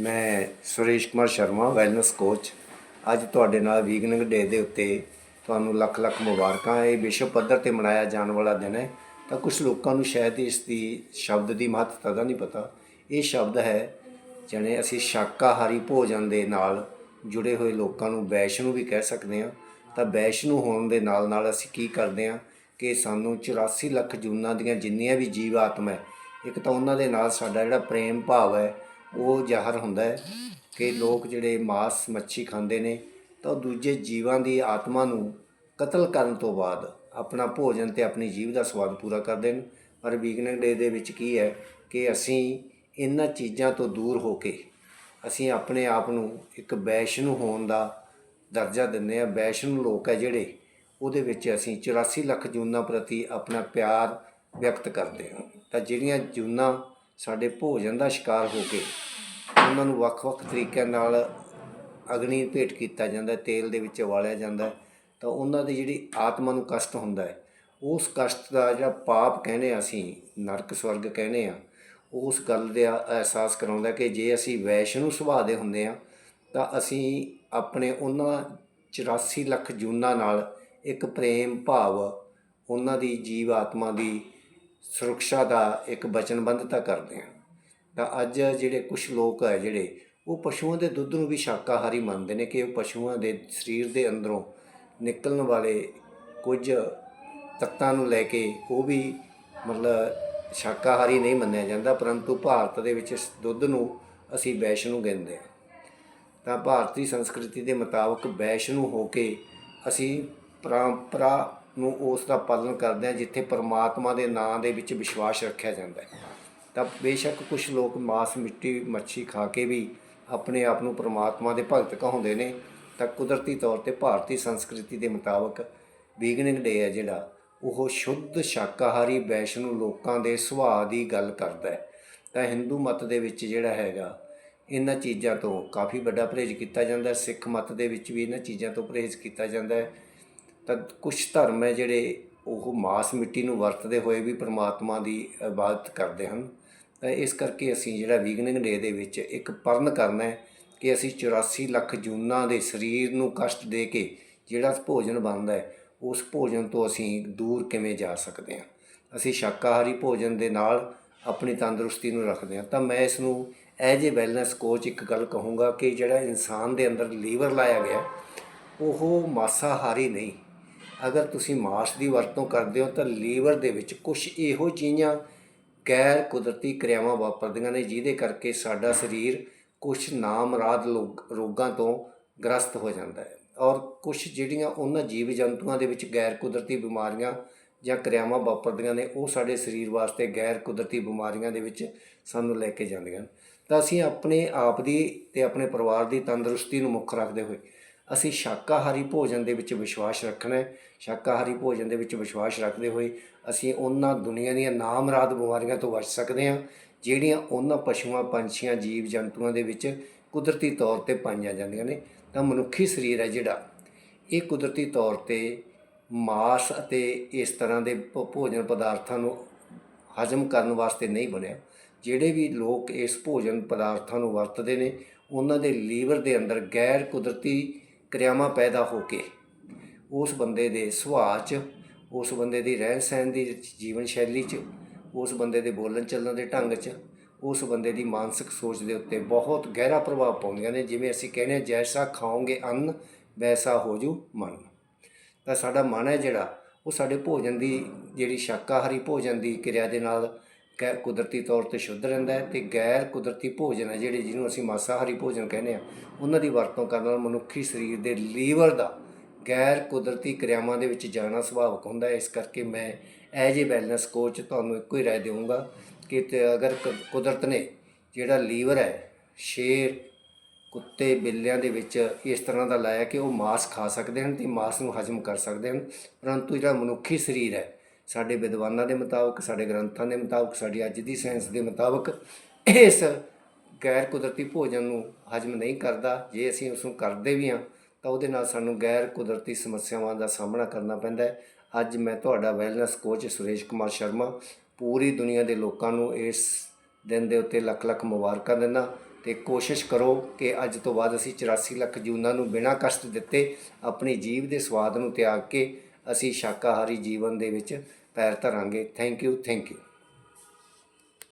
ਮੈਂ Suresh Kumar Sharma wellness coach ਅੱਜ ਤੁਹਾਡੇ ਨਾਲ ਵੀਗਨਿੰਗ ਡੇ ਦੇ ਉੱਤੇ ਤੁਹਾਨੂੰ ਲੱਖ ਲੱਖ ਮੁਬਾਰਕਾਂ। ਇਹ ਵਿਸ਼ਵ ਪੱਧਰ ਤੇ ਮਨਾਇਆ ਜਾਣ ਵਾਲਾ ਦਿਨ ਹੈ। ਤਾਂ ਕੁਝ ਲੋਕਾਂ ਨੂੰ ਸ਼ਾਇਦ ਇਸ ਦੀ, ਸ਼ਬਦ ਦੀ ਮਹੱਤਤਾ ਦਾ ਨਹੀਂ ਪਤਾ। ਇਹ ਸ਼ਬਦ ਹੈ ਜਿਵੇਂ ਅਸੀਂ ਸ਼ਾਕਾਹਾਰੀ ਭੋਜਨ ਦੇ ਨਾਲ ਜੁੜੇ ਹੋਏ ਲੋਕਾਂ ਨੂੰ ਵੈਸ਼ਨੂੰ ਵੀ ਕਹਿ ਸਕਦੇ ਹਾਂ। ਤਾਂ ਵੈਸ਼ਨੂੰ ਹੋਣ ਦੇ ਨਾਲ ਨਾਲ ਅਸੀਂ ਕੀ ਕਰਦੇ ਹਾਂ ਕਿ ਸਾਨੂੰ 84 ਲੱਖ ਜੂਨਾਂ ਦੀਆਂ ਜਿੰਨੀਆਂ ਵੀ ਜੀਵ ਆਤਮਾ ਹੈ, ਇੱਕ ਤਾਂ ਉਹਨਾਂ ਦੇ ਨਾਲ ਸਾਡਾ ਜਿਹੜਾ ਪ੍ਰੇਮ ਭਾਵ ਹੈ ਉਹ ਜ਼ਾਹਰ ਹੁੰਦਾ ਹੈ ਕਿ ਲੋਕ ਜਿਹੜੇ ਮਾਸ ਮੱਛੀ ਖਾਂਦੇ ਨੇ ਤਾਂ ਉਹ ਦੂਜੇ ਜੀਵਾਂ ਦੀ ਆਤਮਾ ਨੂੰ ਕਤਲ ਕਰਨ ਤੋਂ ਬਾਅਦ ਆਪਣਾ ਭੋਜਨ ਤੇ ਆਪਣੀ ਜੀਵ ਦਾ ਸਵਾਦ ਪੂਰਾ ਕਰਦੇ ਨੇ। ਪਰ ਵੀਗਨਿੰਗ ਡੇ ਦੇ ਵਿੱਚ ਕੀ ਹੈ ਕਿ ਅਸੀਂ ਇਹਨਾਂ ਚੀਜ਼ਾਂ ਤੋਂ ਦੂਰ ਹੋ ਕੇ ਅਸੀਂ ਆਪਣੇ ਆਪ ਨੂੰ ਇੱਕ ਵੈਸ਼ਨੂੰ ਹੋਣ ਦਾ ਦਰਜਾ ਦਿੰਦੇ ਆ ਵੈਸ਼ਨੂੰ ਲੋਕ ਹੈ ਜਿਹੜੇ ਉਹਦੇ ਵਿੱਚ ਅਸੀਂ 84 ਲੱਖ ਜੂਨਾਂ ਪ੍ਰਤੀ ਆਪਣਾ ਪਿਆਰ ਵਿਅਕਤ ਕਰਦੇ ਹਾਂ। ਤਾਂ ਜਿਹੜੀਆਂ ਜੂਨਾਂ ਸਾਡੇ ਭੋਜਨ ਦਾ ਸ਼ਿਕਾਰ ਹੋ ਕੇ ਉਹਨਾਂ ਨੂੰ ਵੱਖ-ਵੱਖ ਤਰੀਕਿਆਂ ਨਾਲ ਅਗਨੀ ਭੇਟ ਕੀਤਾ ਜਾਂਦਾ ਤੇਲ ਦੇ ਵਿੱਚ ਉਬਾਲਿਆ ਜਾਂਦਾ ਤਾਂ ਉਹਨਾਂ ਦੀ ਜਿਹੜੀ ਆਤਮਾ ਨੂੰ ਕਸ਼ਟ ਹੁੰਦਾ ਹੈ, ਉਸ ਕਸ਼ਟ ਦਾ ਜਿਹੜਾ ਪਾਪ ਕਹਿੰਦੇ ਹਾਂ ਅਸੀਂ, ਨਰਕ ਸਵਰਗ ਕਹਿੰਦੇ ਆ ਉਸ ਗੱਲ ਦਾ ਅਹਿਸਾਸ ਕਰਾਉਂਦਾ ਕਿ ਜੇ ਅਸੀਂ ਵੈਸ਼ਨੂੰ ਸੁਭਾਅ ਦੇ ਹੁੰਦੇ ਆ ਤਾਂ ਅਸੀਂ ਆਪਣੇ ਉਹਨਾਂ 84 ਲੱਖ ਜੂਨਾਂ ਨਾਲ ਇੱਕ ਪ੍ਰੇਮ ਭਾਵ, ਉਹਨਾਂ ਦੀ ਜੀਵ ਆਤਮਾ ਦੀ ਸੁਰੱਖਿਆ ਦਾ ਇੱਕ ਵਚਨਬੰਧਤਾ ਕਰਦੇ ਹਾਂ। ਤਾਂ ਅੱਜ ਜਿਹੜੇ ਕੁਝ ਲੋਕ ਹੈ ਜਿਹੜੇ, ਉਹ ਪਸ਼ੂਆਂ ਦੇ ਦੁੱਧ ਨੂੰ ਵੀ ਸ਼ਾਕਾਹਾਰੀ ਮੰਨਦੇ ਨੇ ਕਿ ਉਹ ਪਸ਼ੂਆਂ ਦੇ ਸਰੀਰ ਦੇ ਅੰਦਰੋਂ ਨਿਕਲਣ ਵਾਲੇ ਕੁਝ ਤੱਤਾਂ ਨੂੰ ਲੈ ਕੇ ਉਹ ਵੀ ਮਤਲਬ ਸ਼ਾਕਾਹਾਰੀ ਨਹੀਂ ਮੰਨਿਆ ਜਾਂਦਾ, ਪਰੰਤੂ ਭਾਰਤ ਦੇ ਵਿੱਚ ਦੁੱਧ ਨੂੰ ਅਸੀਂ ਵੈਸ਼ਨੂੰ ਕਹਿੰਦੇ ਹਾਂ। ਤਾਂ ਭਾਰਤੀ ਸੰਸਕ੍ਰਿਤੀ ਦੇ ਮੁਤਾਬਕ ਵੈਸ਼ਨੂੰ ਹੋ ਕੇ ਅਸੀਂ ਪਰੰਪਰਾ ਨੂੰ ਉਸ ਦਾ ਪਾਲਣ ਕਰਦੇ ਹਾਂ, ਜਿੱਥੇ ਪਰਮਾਤਮਾ ਦੇ ਨਾਂ ਦੇ ਵਿੱਚ ਵਿਸ਼ਵਾਸ ਰੱਖਿਆ ਜਾਂਦਾ ਹੈ। ਤਾਂ ਬੇਸ਼ੱਕ ਕੁਝ ਲੋਕ ਮਾਸ ਮਿੱਟੀ, ਮੱਛੀ ਖਾ ਕੇ ਵੀ ਆਪਣੇ ਆਪ ਨੂੰ ਪਰਮਾਤਮਾ ਦੇ ਭਗਤ ਕਹਾਉਂਦੇ ਨੇ। ਤਾਂ ਕੁਦਰਤੀ ਤੌਰ ਤੇ ਭਾਰਤੀ ਸੰਸਕ੍ਰਿਤੀ ਦੇ ਮੁਤਾਬਕ ਵੀਗਨਿੰਗ ਡੇ ਹੈ ਜਿਹੜਾ, ਉਹ ਸ਼ੁੱਧ ਸ਼ਾਕਾਹਾਰੀ ਵੈਸ਼ਨੂੰ ਲੋਕਾਂ ਦੇ ਸੁਭਾਅ ਦੀ ਗੱਲ ਕਰਦਾ ਹੈ। ਤਾਂ ਹਿੰਦੂ ਮਤ ਦੇ ਵਿੱਚ ਜਿਹੜਾ ਹੈਗਾ, ਇਹਨਾਂ ਚੀਜ਼ਾਂ ਤੋਂ ਕਾਫੀ ਵੱਡਾ ਪਰਹੇਜ਼ ਕੀਤਾ ਜਾਂਦਾ ਸਿੱਖ ਮਤ ਦੇ ਵਿੱਚ ਵੀ ਇਹਨਾਂ ਚੀਜ਼ਾਂ ਤੋਂ ਪਰਹੇਜ਼ ਕੀਤਾ ਜਾਂਦਾ ਹੈ। ਤਾਂ ਕੁਝ ਧਰਮ ਹੈ ਜਿਹੜੇ ਉਹ ਮਾਸ ਮਿੱਟੀ ਨੂੰ ਵਰਤਦੇ ਹੋਏ ਵੀ ਪ੍ਰਮਾਤਮਾ ਦੀ ਇਬਾਦਤ ਕਰਦੇ ਹਨ। ਤਾਂ ਇਸ ਕਰਕੇ ਅਸੀਂ ਜਿਹੜਾ ਵੀਗਨਿੰਗ ਡੇ ਦੇ ਵਿੱਚ ਇੱਕ ਪਰਨ ਕਰਨਾ ਹੈ ਕਿ ਅਸੀਂ 84 ਲੱਖ ਜੂਨਾਂ ਦੇ ਸਰੀਰ ਨੂੰ ਕਸ਼ਟ ਦੇ ਕੇ ਜਿਹੜਾ ਭੋਜਨ ਬਣਦਾ ਹੈ, ਉਸ ਭੋਜਨ ਤੋਂ ਅਸੀਂ ਦੂਰ ਕਿਵੇਂ ਜਾ ਸਕਦੇ ਹਾਂ। ਅਸੀਂ ਸ਼ਾਕਾਹਾਰੀ ਭੋਜਨ ਦੇ ਨਾਲ ਆਪਣੀ ਤੰਦਰੁਸਤੀ ਨੂੰ ਰੱਖਦੇ ਹਾਂ। ਤਾਂ ਮੈਂ ਇਸ ਨੂੰ ਐਜ ਏ ਵੈਲਨੈਸ ਕੋਚ ਇੱਕ ਗੱਲ ਕਹੂੰਗਾ ਕਿ ਜਿਹੜਾ ਇਨਸਾਨ ਦੇ ਅੰਦਰ ਲੀਵਰ ਲਾਇਆ ਗਿਆ, ਉਹ ਮਾਸਾਹਾਰੀ ਨਹੀਂ। ਅਗਰ ਤੁਸੀਂ ਮਾਸ ਦੀ ਵਰਤੋਂ ਕਰਦੇ ਹੋ ਤਾਂ ਲੀਵਰ ਦੇ ਵਿੱਚ ਕੁਝ ਇਹੋ ਜਿਹੀਆਂ ਗੈਰ ਕੁਦਰਤੀ ਕਿਰਿਆਵਾਂ ਵਾਪਰਦੀਆਂ ਨੇ ਜਿਹਦੇ ਕਰਕੇ ਸਾਡਾ ਸਰੀਰ ਕੁਝ ਨਾਮਰਾਦ ਲੋਗ- ਰੋਗਾਂ ਤੋਂ ਗ੍ਰਸਤ ਹੋ ਜਾਂਦਾ ਹੈ ਔਰ ਕੁਝ ਜਿਹੜੀਆਂ ਉਹਨਾਂ ਜੀਵ ਜੰਤੂਆਂ ਦੇ ਵਿੱਚ ਗੈਰ ਕੁਦਰਤੀ ਬਿਮਾਰੀਆਂ ਜਾਂ ਕਿਰਿਆਵਾਂ ਵਾਪਰਦੀਆਂ ਨੇ, ਉਹ ਸਾਡੇ ਸਰੀਰ ਵਾਸਤੇ ਗੈਰ ਕੁਦਰਤੀ ਬਿਮਾਰੀਆਂ ਦੇ ਵਿੱਚ ਸਾਨੂੰ ਲੈ ਕੇ ਜਾਂਦੀਆਂ ਹਨ ਤਾਂ ਅਸੀਂ ਆਪਣੇ ਆਪ ਦੀ ਤੇ ਆਪਣੇ ਪਰਿਵਾਰ ਦੀ ਤੰਦਰੁਸਤੀ ਨੂੰ ਮੁੱਖ ਰੱਖਦੇ ਹੋਏ ਅਸੀਂ ਸ਼ਾਕਾਹਾਰੀ ਭੋਜਨ ਦੇ ਵਿੱਚ ਵਿਸ਼ਵਾਸ ਰੱਖਣਾ ਹੈ। ਸ਼ਾਕਾਹਾਰੀ ਭੋਜਨ ਦੇ ਵਿੱਚ ਵਿਸ਼ਵਾਸ ਰੱਖਦੇ ਹੋਏ ਅਸੀਂ ਉਹਨਾਂ ਦੁਨੀਆ ਦੀਆਂ ਨਾਮਰਾਦ ਬਿਮਾਰੀਆਂ ਤੋਂ ਬਚ ਸਕਦੇ ਹਾਂ, ਜਿਹੜੀਆਂ ਉਹਨਾਂ ਪਸ਼ੂਆਂ, ਪੰਛੀਆਂ, ਜੀਵ ਜੰਤੂਆਂ ਦੇ ਵਿੱਚ ਕੁਦਰਤੀ ਤੌਰ ਤੇ ਪਾਈਆਂ ਜਾਂਦੀਆਂ ਨੇ। ਤਾਂ ਮਨੁੱਖੀ ਸਰੀਰ ਹੈ ਜਿਹੜਾ, ਇਹ ਕੁਦਰਤੀ ਤੌਰ ਤੇ ਮਾਸ ਅਤੇ ਇਸ ਤਰ੍ਹਾਂ ਦੇ ਭੋਜਨ ਪਦਾਰਥਾਂ ਨੂੰ ਹਜਮ ਕਰਨ ਵਾਸਤੇ ਨਹੀਂ ਬਣਿਆ। ਜਿਹੜੇ ਵੀ ਲੋਕ ਇਸ ਭੋਜਨ ਪਦਾਰਥਾਂ ਨੂੰ ਵਰਤਦੇ ਨੇ, ਉਹਨਾਂ ਦੇ ਲੀਵਰ ਦੇ ਅੰਦਰ ਗੈਰ ਕੁਦਰਤੀ ਕਿਰਿਆਵਾਂ ਪੈਦਾ ਹੋ ਕੇ ਉਸ ਬੰਦੇ ਦੇ ਸੁਭਾਅ 'ਚ, ਉਸ ਬੰਦੇ ਦੀ ਰਹਿਣ ਸਹਿਣ ਦੀ ਜੀਵਨ ਸ਼ੈਲੀ 'ਚ, ਉਸ ਬੰਦੇ ਦੇ ਬੋਲਣ ਚੱਲਣ ਦੇ ਢੰਗ 'ਚ, ਉਸ ਬੰਦੇ ਦੀ ਮਾਨਸਿਕ ਸੋਚ ਦੇ ਉੱਤੇ ਬਹੁਤ ਗਹਿਰਾ ਪ੍ਰਭਾਵ ਪਾਉਂਦੀਆਂ ਨੇ, ਜਿਵੇਂ ਅਸੀਂ ਕਹਿੰਦੇ ਹਾਂ, ਜੈਸਾ ਖਾਓਗੇ ਅੰਨ, ਵੈਸਾ ਹੋਜੂ ਮਨ। ਤਾਂ ਸਾਡਾ ਮਨ ਹੈ ਜਿਹੜਾ, ਉਹ ਸਾਡੇ ਭੋਜਨ ਦੀ ਜਿਹੜੀ ਸ਼ਾਕਾਹਾਰੀ ਭੋਜਨ ਦੀ ਕਿਰਿਆ ਦੇ ਨਾਲ ਗੈ ਕੁਦਰਤੀ ਤੌਰ ਤੇ ਸ਼ੁੱਧ ਰਹਿੰਦਾ ਹੈ ਤੇ ਗੈਰ ਕੁਦਰਤੀ ਭੋਜਨ ਹੈ, ਜਿਹੜੇ ਜਿਹਨੂੰ ਅਸੀਂ ਮਾਸਾਹਾਰੀ ਭੋਜਨ ਕਹਿੰਦੇ ਆ ਉਹਨਾਂ ਦੀ ਵਰਤੋਂ ਕਰਨ ਨਾਲ ਮਨੁੱਖੀ ਸਰੀਰ ਦੇ ਲੀਵਰ ਦਾ ਗੈਰ ਕੁਦਰਤੀ ਕਿਰਿਆਵਾਂ ਦੇ ਵਿੱਚ ਜਾਣਾ ਸੁਭਾਵਕ ਹੁੰਦਾ ਹੈ। ਇਸ ਕਰਕੇ ਮੈਂ ਐਜ ਏ ਵੈਲਨੈਸ ਕੋਚ ਤੁਹਾਨੂੰ ਇੱਕੋ ਹੀ ਰਾਏ ਦੇਵਾਂਗਾ ਕਿ ਤੇ ਅਗਰ ਕ- ਕੁਦਰਤ ਨੇ ਜਿਹੜਾ ਲੀਵਰ ਹੈ, ਸ਼ੇਰ, ਕੁੱਤੇ, ਬਿੱਲਿਆਂ ਦੇ ਵਿੱਚ ਇਸ ਤਰ੍ਹਾਂ ਦਾ ਲਾਇਆ ਕਿ ਉਹ ਮਾਸ ਖਾ ਸਕਦੇ ਹਨ ਤੇ ਮਾਸ ਨੂੰ ਹਜਮ ਕਰ ਸਕਦੇ ਹਨ, ਪਰੰਤੂ ਜਿਹੜਾ ਮਨੁੱਖੀ ਸਰੀਰ ਹੈ ਸਾਡੇ ਵਿਦਵਾਨਾਂ ਦੇ ਮੁਤਾਬਕ, ਸਾਡੇ ਗ੍ਰੰਥਾਂ ਦੇ ਮੁਤਾਬਕ, ਸਾਡੀ ਅੱਜ ਦੀ ਸਾਇੰਸ ਦੇ ਮੁਤਾਬਕ ਇਸ ਗੈਰ ਕੁਦਰਤੀ ਭੋਜਨ ਨੂੰ ਹਜਮ ਨਹੀਂ ਕਰਦਾ। ਜੇ ਅਸੀਂ ਉਸ ਨੂੰ ਕਰਦੇ ਵੀ ਹਾਂ, ਤਾਂ ਉਹਦੇ ਨਾਲ ਸਾਨੂੰ ਗੈਰ ਕੁਦਰਤੀ ਸਮੱਸਿਆਵਾਂ ਦਾ ਸਾਹਮਣਾ ਕਰਨਾ ਪੈਂਦਾ ਹੈ। ਅੱਜ ਮੈਂ ਤੁਹਾਡਾ ਵੈਲਨੈਸ ਕੋਚ ਸੁਰੇਸ਼ ਕੁਮਾਰ ਸ਼ਰਮਾ ਪੂਰੀ ਦੁਨੀਆ ਦੇ ਲੋਕਾਂ ਨੂੰ ਇਸ ਦਿਨ ਦੇ ਉੱਤੇ ਲੱਖ ਲੱਖ ਮੁਬਾਰਕਾਂ ਦਿੰਦਾ ਤੇ ਕੋਸ਼ਿਸ਼ ਕਰੋ ਕਿ ਅੱਜ ਤੋਂ ਬਾਅਦ ਅਸੀਂ 84 ਲੱਖ ਜੂਨਾਂ ਨੂੰ ਬਿਨਾਂ ਕਸ਼ਟ ਦਿੱਤੇ ਆਪਣੀ ਜੀਵ ਦੇ ਸਵਾਦ ਨੂੰ ਤਿਆਗ ਕੇ ਅਸੀਂ ਸ਼ਾਕਾਹਾਰੀ ਜੀਵਨ ਦੇ ਵਿੱਚ ਪੈਰ ਧਰਾਂਗੇ। Thank you thank you